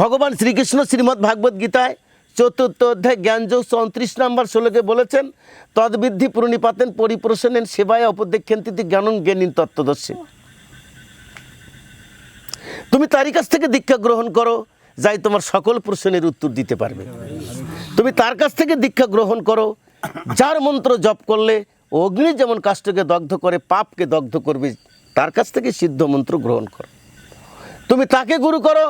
ভগবান শ্রীকৃষ্ণ শ্রীমদ্ ভাগবত গীতায় চতুর্থ অধ্যায় জ্ঞানযোগ চৌত্রিশ নম্বর শ্লোকে বলেছেন, তদ্বিদ্ধি প্রণিপাতেন পরিপ্রসনেন সেবায় অপদেক্ষন্তিতে জ্ঞানন জ্ঞানীন তত্ত্বদর্শী। তুমি তারই কাছ থেকে দীক্ষা গ্রহণ করো, যাই তোমার সকল প্রশ্নের উত্তর দিতে পারবে। তুমি তার কাছ থেকে দীক্ষা গ্রহণ করো, যার মন্ত্র জপ করলে অগ্নি যেমন কাষ্টকে দগ্ধ করে, পাপকে দগ্ধ করবে, তার কাছ থেকে সিদ্ধ মন্ত্র গ্রহণ করো। তুমি তাকে গুরু করো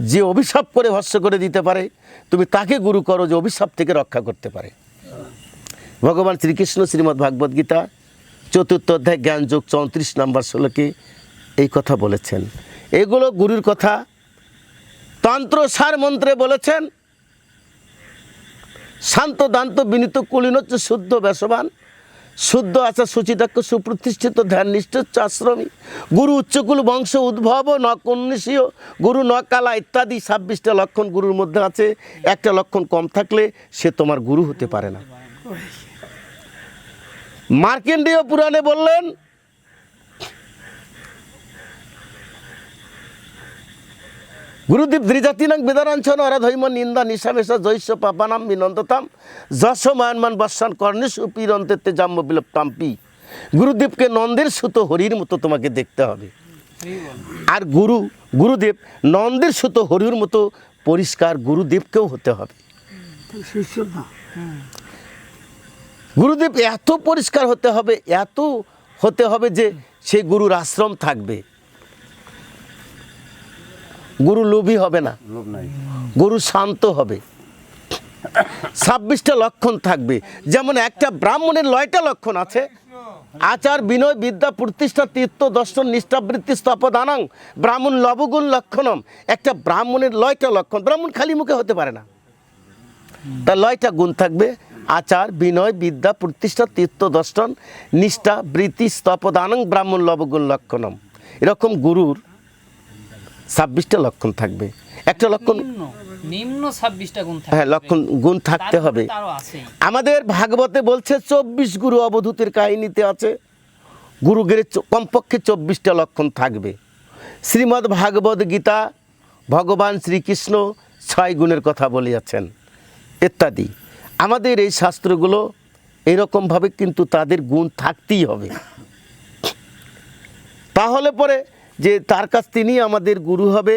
যে অভিশাপ করে ভস্য করে দিতে পারে, তুমি তাকে গুরু করো যে অভিশাপ থেকে রক্ষা করতে পারে। ভগবান শ্রীকৃষ্ণ শ্রীমদ্ ভাগবত গীতা, চতুর্থ অধ্যায়, জ্ঞানযোগ চৌত্রিশ নম্বর ষোলোকে এই কথা বলেছেন। এগুলো গুরুর কথা। তন্ত্র সার মন্ত্রে বলেছেন, শান্ত দান্ত বিনীত কুলীনচ্চ শুদ্ধ বেসবান শুদ্ধ আচার সুচিতাক্ষ, সুপ্রতিষ্ঠিত ধ্যান ধ্যাননিষ্ঠ আশ্রমী গুরু উচ্চকুল, বংশ উদ্ভব, ন কন্যাসীয় গুরু ন কালা ইত্যাদি ছাব্বিশটা লক্ষণ গুরুর মধ্যে আছে। একটা লক্ষণ কম থাকলে সে তোমার গুরু হতে পারে না। মার্কেন্ডীয় পুরাণে বললেন গুরুদীপ দ্রিজাতিনাং বেদারাঞ্চন অরাধৈম নিন্দা নিশামেশা জৈস্য পাপানাম বিনন্দতাম যশ মায়নমান বর্ষান কর্ণেশ উপীরন্তে জাম্য বিলপ্তাম্পি গুরুদেবকে নন্দের সুত হরির মতো তোমাকে দেখতে হবে। আর গুরু গুরুদেব নন্দের সুত হরির মতো পরিষ্কার গুরুদেবকেও হতে হবে। গুরুদেব এত পরিষ্কার হতে হবে, এত হতে হবে যে সেই গুরুর আশ্রম থাকবে। গুরু লোভী হবে না। গরু শান্ত হবে। ছাব্বিশটা লক্ষণ থাকবে। যেমন একটা ব্রাহ্মণের নয়টা লক্ষণ আছে। আচার বিনয় বিদ্যা প্রতিষ্ঠা তীর্থ দর্শন নিষ্ঠাবৃত্তি স্তপদানাং ব্রাহ্মণ লবগুণ লক্ষণম। একটা ব্রাহ্মণের লয়টা লক্ষণ। ব্রাহ্মণ খালি মুখে হতে পারে না। তার লয়টা গুণ থাকবে। আচার বিনয় বিদ্যা প্রতিষ্ঠা তীর্থ দর্শন নিষ্ঠা বৃত্তি স্তপদানং ব্রাহ্মণ লবগুণ লক্ষণম। এরকম গুরুর ছাব্বিশটা লক্ষণ থাকবে। একটা লক্ষণ নিম্ন ছাব্বিশটা গুণ হ্যাঁ লক্ষণ গুণ থাকতে হবে। আমাদের ভাগবতে বলছে চব্বিশ গুরু অবধূতের কাহিনীতে আছে। গুরুগের কমপক্ষে চব্বিশটা লক্ষণ থাকবে। শ্রীমদ্ ভাগবত গীতা ভগবান শ্রীকৃষ্ণ ছয় গুণের কথা বলিয়াছেন। ইত্যাদি। আমাদের এই শাস্ত্রগুলো এরকমভাবে কিন্তু তাদের গুণ থাকতেই হবে। তাহলে পরে যে তার কাছ তিনি আমাদের গুরু হবে।